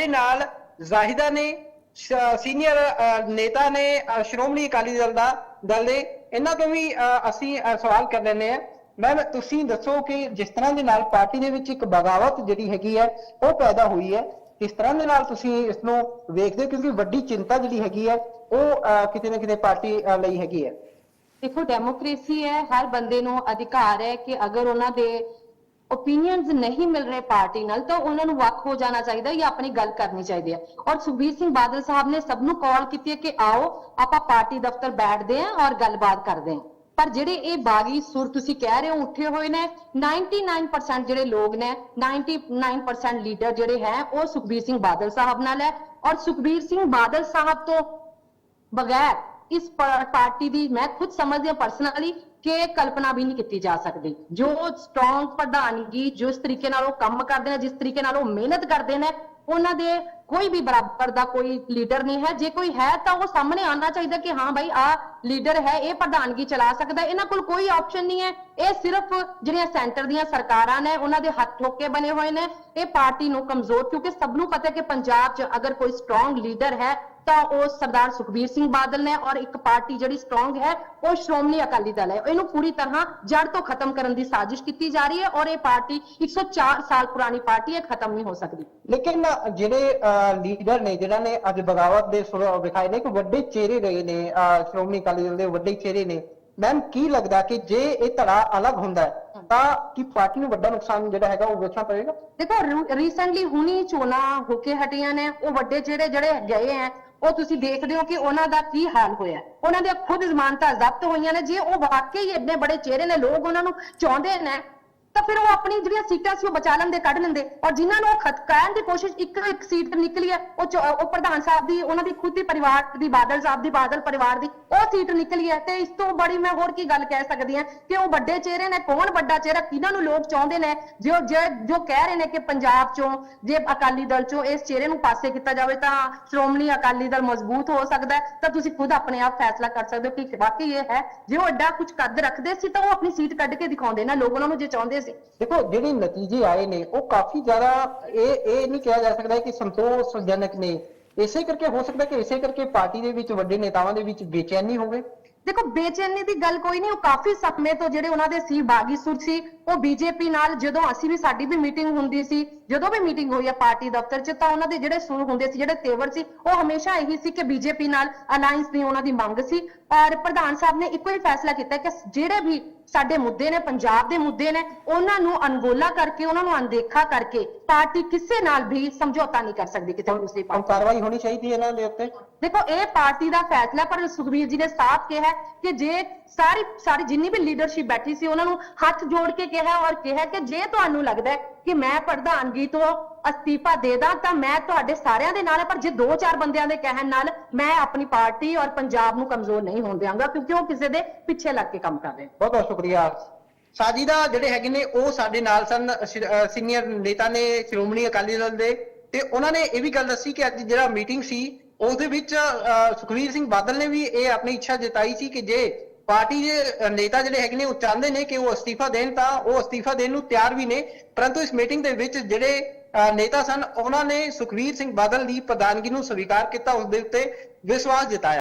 ਸਾਡੇ ਨਾਲ ਜ਼ਾਹਿਦਾ ਨੇ ਸੀਨੀਅਰ ਨੇਤਾ ਨੇ ਸ਼੍ਰੋਮਣੀ ਅਕਾਲੀ ਦਲ ਦਾ, ਦਲ ਦੇ, ਇਹਨਾਂ ਤੋਂ ਵੀ ਅਸੀਂ ਸਵਾਲ ਕਰ ਲੈਂਦੇ ਆ ਮੈਮ, ਤੁਸੀਂ ਦੱਸੋ ਕਿ ਜਿਸ ਤਰ੍ਹਾਂ ਦੇ ਨਾਲ ਪਾਰਟੀ ਦੇ ਵਿੱਚ ਇੱਕ ਬਗਾਵਤ ਜਿਹੜੀ ਹੈਗੀ ਹੈ, ਉਹ ਪੈਦਾ ਹੋਈ ਹੈ। ਕਿਸ ਤਰ੍ਹਾਂ ਦੇ ਨਾਲ ਤੁਸੀਂ ਇਸ ਨੂੰ ਵੇਖਦੇ ਹੋ? ਕਿਉਂਕਿ ਵੱਡੀ ਚਿੰਤਾ ਜਿਹੜੀ ਹੈਗੀ ਹੈ, ਉਹ ਕਿਤੇ ਨਾ ਕਿਤੇ ਪਾਰਟੀ ਲਈ ਹੈਗੀ ਹੈ। ਦੇਖੋ, ਡੈਮੋਕ੍ਰੇਸੀ ਹੈ, ਹਰ ਬੰਦੇ ਨੂੰ ਅਧਿਕਾਰ ਹੈ ਕਿ ਅਗਰ ਉਹਨਾਂ ਦੇ ਓਪੀਨੀਅਨਸ ਨਹੀਂ ਮਿਲ ਰਹੇ ਪਾਰਟੀ ਨਾਲ, ਤਾਂ ਉਹਨਾਂ ਨੂੰ ਵੱਖ ਹੋ ਜਾਣਾ ਚਾਹੀਦਾ ਜਾਂ ਆਪਣੀ ਗੱਲ ਕਰਨੀ ਚਾਹੀਦੀ ਹੈ। ਔਰ ਸੁਖਬੀਰ ਸਿੰਘ ਬਾਦਲ ਸਾਹਿਬ ਨੇ ਸਭ ਨੂੰ ਕਾਲ ਕੀਤੀ ਹੈ ਕਿ ਆਓ, ਆਪਾਂ ਪਾਰਟੀ ਦਫ਼ਤਰ ਬੈਠਦੇ ਹਾਂ ਔਰ ਗੱਲਬਾਤ ਕਰਦੇ ਹਾਂ। ਪਰ ਜਿਹੜੇ ਇਹ ਬਾਗੀ ਸੁਰ ਤੁਸੀਂ ਕਹਿ ਰਹੇ ਹੋ, ਉੱਠੇ ਹੋਏ ਨੇ 99% ਜਿਹੜੇ ਲੋਕ ਨੇ 99% ਲੀਡਰ ਜਿਹੜੇ ਹੈ, ਉਹ ਸੁਖਬੀਰ ਸਿੰਘ ਬਾਦਲ ਸਾਹਿਬ ਨਾਲ ਹੈ। ਔਰ ਸੁਖਬੀਰ ਸਿੰਘ ਬਾਦਲ ਸਾਹਿਬ ਤੋਂ ਬਗੈਰ ਇਸ ਪਾਰਟੀ ਦੀ ਮੈਂ ਖੁਦ ਸਮਝਦੀ ਹਾਂ ਪਰਸਨਲੀ ਕਿ ਕਲਪਨਾ ਵੀ ਨਹੀਂ ਕੀਤੀ ਜਾ ਸਕਦੀ। ਜੋ ਸਟਰੋਂਗ ਪ੍ਰਧਾਨਗੀ ਜਿਸ ਤਰੀਕੇ ਨਾਲ ਉਹ ਕੰਮ ਕਰਦੇ ਨੇ, ਜਿਸ ਤਰੀਕੇ ਨਾਲ ਉਹ ਮਿਹਨਤ ਕਰਦੇ ਨੇ, ਉਹਨਾਂ ਦੇ ਕੋਈ ਵੀ ਬਰਾਬਰ ਦਾ ਕੋਈ ਲੀਡਰ ਨਹੀਂ ਹੈ। ਜੇ ਕੋਈ ਹੈ ਤਾਂ ਉਹ ਸਾਹਮਣੇ ਆਉਣਾ ਚਾਹੀਦਾ ਕਿ ਹਾਂ ਭਾਈ ਆ ਲੀਡਰ ਹੈ, ਇਹ ਪ੍ਰਧਾਨਗੀ ਚਲਾ ਸਕਦਾ। ਇਹਨਾਂ ਕੋਲ ਕੋਈ ਆਪਸ਼ਨ ਨਹੀਂ ਹੈ। ਇਹ ਸਿਰਫ ਜਿਹੜੀਆਂ ਸੈਂਟਰ ਦੀਆਂ ਸਰਕਾਰਾਂ ਨੇ, ਉਹਨਾਂ ਦੇ ਹੱਥ ਠੋਕੇ ਬਣੇ ਹੋਏ ਨੇ। ਇਹ ਪਾਰਟੀ ਨੂੰ ਕਮਜ਼ੋਰ, ਕਿਉਂਕਿ ਸਭ ਨੂੰ ਪਤਾ ਹੈ ਕਿ ਪੰਜਾਬ 'ਚ ਅਗਰ ਕੋਈ ਸਟਰੋਂਗ ਲੀਡਰ ਹੈ ਤਾਂ ਉਹ ਸਰਦਾਰ ਸੁਖਬੀਰ ਸਿੰਘ ਬਾਦਲ ਨੇ ਔਰ ਇੱਕ ਪਾਰਟੀ ਜਿਹੜੀ ਸਟਰੋਂਗ ਹੈ ਉਹ ਸ਼੍ਰੋਮਣੀ ਅਕਾਲੀ ਦਲ ਹੈ। ਇਹਨੂੰ ਪੂਰੀ ਤਰ੍ਹਾਂ ਜੜ ਤੋਂ ਖਤਮ ਕਰਨ ਦੀ ਸਾਜ਼ਿਸ਼ ਕੀਤੀ ਜਾ ਰਹੀ ਹੈ ਔਰ ਇਹ ਪਾਰਟੀ 104 ਸਾਲ ਪੁਰਾਣੀ ਪਾਰਟੀ ਹੈ ਖਤਮ ਨਹੀਂ ਹੋ ਸਕਦੀ। ਲੇਕਿਨ ਜਿਹੜੇ ਲੀਡਰ ਨੇ ਜਿਹੜਾ ਨੇ ਅੱਜ ਬਗਾਵਤ ਦੇ ਵਿਖਾਏ ਨੇ ਕਿ ਵੱਡੇ ਚਿਹਰੇ ਰਹੇ ਨੇ ਸ਼੍ਰੋਮਣੀ ਅਕਾਲੀ ਦਲ ਦੇ ਵੱਡੇ ਚਿਹਰੇ ਨੇ। ਮੈਮ ਕੀ ਲੱਗਦਾ ਕਿ ਜੇ ਇਹ ਧੜਾ ਅਲੱਗ ਹੁੰਦਾ ਹੈ ਤਾਂ ਕੀ ਪਾਰਟੀ ਨੂੰ ਵੱਡਾ ਨੁਕਸਾਨ ਜਿਹੜਾ ਹੈਗਾ ਉਹ ਵੇਖਣਾ ਪਵੇਗਾ? ਦੇਖੋ ਰੀਸੈਂਟਲੀ ਹੁਣੀ ਚੋਣਾਂ ਹੋ ਕੇ ਹਟੀਆਂ ਨੇ ਉਹ ਵੱਡੇ ਜਿਹੜੇ ਜਿਹੜੇ ਗਏ ਹੈ ਉਹ ਤੁਸੀਂ ਦੇਖਦੇ ਹੋ ਕਿ ਉਹਨਾਂ ਦਾ ਕੀ ਹਾਲ ਹੋਇਆ ਉਹਨਾਂ ਦੀਆਂ ਖੁਦ ਜ਼ਮਾਨਤਾਂ ਜ਼ਬਤ ਹੋਈਆਂ ਨੇ। ਜੇ ਉਹ ਵਾਕਈ ਇੰਨੇ ਬੜੇ ਚਿਹਰੇ ਨੇ, ਲੋਕ ਉਹਨਾਂ ਨੂੰ ਚਾਹੁੰਦੇ ਨੇ, ਤਾਂ ਫਿਰ ਉਹ ਆਪਣੀ ਜਿਹੜੀਆਂ ਸੀਟਾਂ ਸੀ ਉਹ ਬਚਾ ਲੈਂਦੇ, ਕੱਢ ਲੈਂਦੇ। ਔਰ ਜਿਨ੍ਹਾਂ ਨੂੰ ਉਹ ਦੀ ਕੋਸ਼ਿਸ਼, ਇੱਕ ਇੱਕ ਸੀਟ ਨਿਕਲੀ ਹੈ, ਉਹ ਚੋ- ਉਹ ਪ੍ਰਧਾਨ ਸਾਹਿਬ ਦੀ, ਉਹਨਾਂ ਦੀ ਖੁਦ ਦੀ ਪਰਿਵਾਰ ਦੀ, ਬਾਦਲ ਸਾਹਿਬ ਦੀ, ਬਾਦਲ ਪਰਿਵਾਰ ਦੀ ਉਹ ਸੀਟ ਨਿਕਲੀ ਹੈ ਤੇ ਇਸ ਤੋਂ ਬੜੀ ਮੈਂ ਹੋਰ ਕੀ ਗੱਲ ਕਹਿ ਸਕਦੀ ਹਾਂ ਕਿ ਉਹ ਵੱਡੇ ਚਿਹਰੇ ਨੇ, ਕੌਣ ਵੱਡਾ ਚਿਹਰਾ, ਕਿਹਨਾਂ ਨੂੰ ਲੋਕ ਚਾਹੁੰਦੇ ਨੇ? ਜੋ ਜੋ ਕਹਿ ਰਹੇ ਨੇ ਕਿ ਪੰਜਾਬ ਚੋਂ ਜੇ ਅਕਾਲੀ ਦਲ ਚੋਂ ਇਸ ਚਿਹਰੇ ਨੂੰ ਪਾਸੇ ਕੀਤਾ ਜਾਵੇ ਤਾਂ ਸ਼੍ਰੋਮਣੀ ਅਕਾਲੀ ਦਲ ਮਜ਼ਬੂਤ ਹੋ ਸਕਦਾ ਤਾਂ ਤੁਸੀਂ ਖੁਦ ਆਪਣੇ ਆਪ ਫੈਸਲਾ ਕਰ ਸਕਦੇ ਹੋ ਕਿ ਵਾਕਈ ਇਹ ਹੈ। ਜੇ ਉਹ ਐਡਾ ਕੁਝ ਕੱਦ ਰੱਖਦੇ ਸੀ ਤਾਂ ਉਹ ਆਪਣੀ ਸੀਟ ਕੱਢ ਕੇ ਦਿਖਾਉਂਦੇ ਨਾ, ਲੋਕ ਉਹਨਾਂ ਨੂੰ ਜੇ ਚਾਹੁੰਦੇ ਸੀ। ਦੇਖੋ, ਜਿਹੜੇ ਨਤੀਜੇ ਆਏ ਨੇ, ਉਹ ਕਾਫੀ ਜ਼ਿਆਦਾ ਇਹ ਇਹ ਨਹੀਂ ਕਿਹਾ ਜਾ ਸਕਦਾ ਕਿ ਸੰਤੋਸ਼ਜਨਕ ਨੇ। ਇਸੇ ਕਰਕੇ ਹੋ ਸਕਦਾ ਕਿ ਇਸੇ ਕਰਕੇ ਪਾਰਟੀ ਦੇ ਵਿੱਚ ਵੱਡੇ ਨੇਤਾਵਾਂ ਦੇ ਵਿੱਚ ਬੇਚੈਨੀ ਹੋਵੇ। ਦੇਖੋ, ਬੇਚੈਨੀ ਦੀ ਗੱਲ ਕੋਈ ਨਹੀਂ, ਉਹ ਕਾਫੀ ਸਮੇਂ ਤੋਂ ਜਿਹੜੇ ਉਹਨਾਂ ਦੇ ਸੀ, ਬਾਗੀ ਸੁਰ ਸੀ, ਉਹ ਬੀਜੇਪੀ ਨਾਲ ਜਦੋਂ ਅਸੀਂ ਵੀ ਸਾਡੀ ਵੀ ਮੀਟਿੰਗ ਹੁੰਦੀ ਸੀ ਜਦੋਂ ਵੀ ਮੀਟਿੰਗ ਹੋਈ ਹੈ ਪਾਰਟੀ ਦਫ਼ਤਰ 'ਚ ਤਾਂ ਉਹਨਾਂ ਦੇ ਜਿਹੜੇ ਸੁਰ ਹੁੰਦੇ ਸੀ ਜਿਹੜੇ ਤੇਵਰ ਸੀ ਉਹ ਹਮੇਸ਼ਾ ਇਹੀ ਸੀ ਕਿ ਬੀਜੇਪੀ ਨਾਲ ਅਲਾਈਅੰਸ ਦੀ ਉਹਨਾਂ ਦੀ ਮੰਗ ਸੀ। ਔਰ ਪ੍ਰਧਾਨ ਸਾਹਿਬ ਨੇ ਇੱਕੋ ਹੀ ਫੈਸਲਾ ਕੀਤਾ ਕਿ ਜਿਹੜੇ ਵੀ ਸਾਡੇ ਮੁੱਦੇ ਨੇ ਪੰਜਾਬ ਦੇ ਮੁੱਦੇ ਨੇ ਉਹਨਾਂ ਨੂੰ ਅਣਗੋਲਾ ਕਰਕੇ ਉਹਨਾਂ ਨੂੰ ਅਣਦੇਖਾ ਕਰਕੇ ਪਾਰਟੀ ਕਿਸੇ ਨਾਲ ਵੀ ਸਮਝੌਤਾ ਨਹੀਂ ਕਰ ਸਕਦੀ ਕਿਸੇ ਦੂਸਰੀ ਪਾਰਟੀ ਕਾਰਵਾਈ ਹੋਣੀ ਚਾਹੀਦੀ ਹੈ ਇਹਨਾਂ ਦੇ ਉੱਤੇ? ਦੇਖੋ ਇਹ ਪਾਰਟੀ ਦਾ ਫੈਸਲਾ ਪਰ ਸੁਖਬੀਰ ਜੀ ਨੇ ਸਾਫ਼ ਕਿਹਾ ਕਿ ਜੇ ਸਾਰੀ ਸਾਰੀ ਜਿੰਨੀ ਵੀ ਲੀਡਰਸ਼ਿਪ ਬੈਠੀ ਸੀ ਉਹਨਾਂ ਨੂੰ ਹੱਥ ਜੋੜ ਕੇ ਕਿਹਾ ਔਰ ਕਿਹਾ ਕਿ ਜੇ ਤੁਹਾਨੂੰ ਲੱਗਦਾ ਹੈ ਕਿ ਮੈਂ ਪ੍ਰਧਾਨਗੀ ਤੋਂ ਅਸਤੀਫਾ ਦੇ ਦਾਂ ਤਾਂ ਮੈਂ ਤੁਹਾਡੇ ਸਾਰਿਆਂ ਦੇ ਨਾਲ ਹਾਂ ਪਰ ਜੇ ਦੋ ਚਾਰ ਬੰਦਿਆਂ ਦੇ ਕਹਿਣ ਨਾਲ ਮੈਂ ਆਪਣੀ ਪਾਰਟੀ ਔਰ ਪੰਜਾਬ ਨੂੰ ਕਮਜ਼ੋਰ ਨਹੀਂ ਹੋਣ ਦਿਆਂਗਾ ਕਿਉਂਕਿ ਉਹ ਕਿਸੇ ਦੇ ਪਿੱਛੇ ਲੱਗ ਕੇ ਕੰਮ ਕਰ ਰਹੇ ਨੇ। ਬਹੁਤ ਬਹੁਤ ਸ਼ੁਕਰੀਆ ਸਾਜੀਦਾ ਜਿਹੜੇ ਹੈਗੇ ਨੇ ਉਹ ਸਾਡੇ ਨਾਲ ਸਨ ਸੀਨੀਅਰ ਨੇਤਾ ਨੇ ਸ਼੍ਰੋਮਣੀ ਅਕਾਲੀ ਦਲ ਦੇ ਤੇ ਉਹਨਾਂ ਨੇ ਇਹ ਵੀ ਗੱਲ ਦੱਸੀ ਕਿ ਅੱਜ ਜਿਹੜਾ ਮੀਟਿੰਗ ਸੀ ਉਸ ਦੇ ਵਿੱਚ ਅ, ਸੁਖਬੀਰ ਸਿੰਘ ਬਾਦਲ ਨੇ ਵੀ ਇਹ ਆਪਣੀ ਇੱਛਾ ਜਤਾਈ ਸੀ ਕਿ ਜੇ ਪਾਰਟੀ ਦੇ ਨੇਤਾ ਜਿਹੜੇ ਹੈਗੇ ਨੇ, ਉਹ ਚਾਹੁੰਦੇ ਨੇ ਕਿ ਉਹ ਅਸਤੀਫਾ ਦੇਣ ਤਾਂ ਉਹ ਅਸਤੀਫਾ ਦੇਣ ਨੂੰ ਤਿਆਰ ਵੀ ਨੇ। ਪਰੰਤੂ ਇਸ ਮੀਟਿੰਗ ਦੇ ਵਿੱਚ ਜਿਹੜੇ ਨੇਤਾ ਸਨ, ਉਹਨਾਂ ਨੇ ਸੁਖਬੀਰ ਸਿੰਘ ਬਾਦਲ ਦੀ ਪ੍ਰਧਾਨਗੀ ਨੂੰ ਸਵੀਕਾਰ ਕੀਤਾ, ਉਸ ਦੇ ਉੱਤੇ ਵਿਸ਼ਵਾਸ ਜਤਾਇਆ।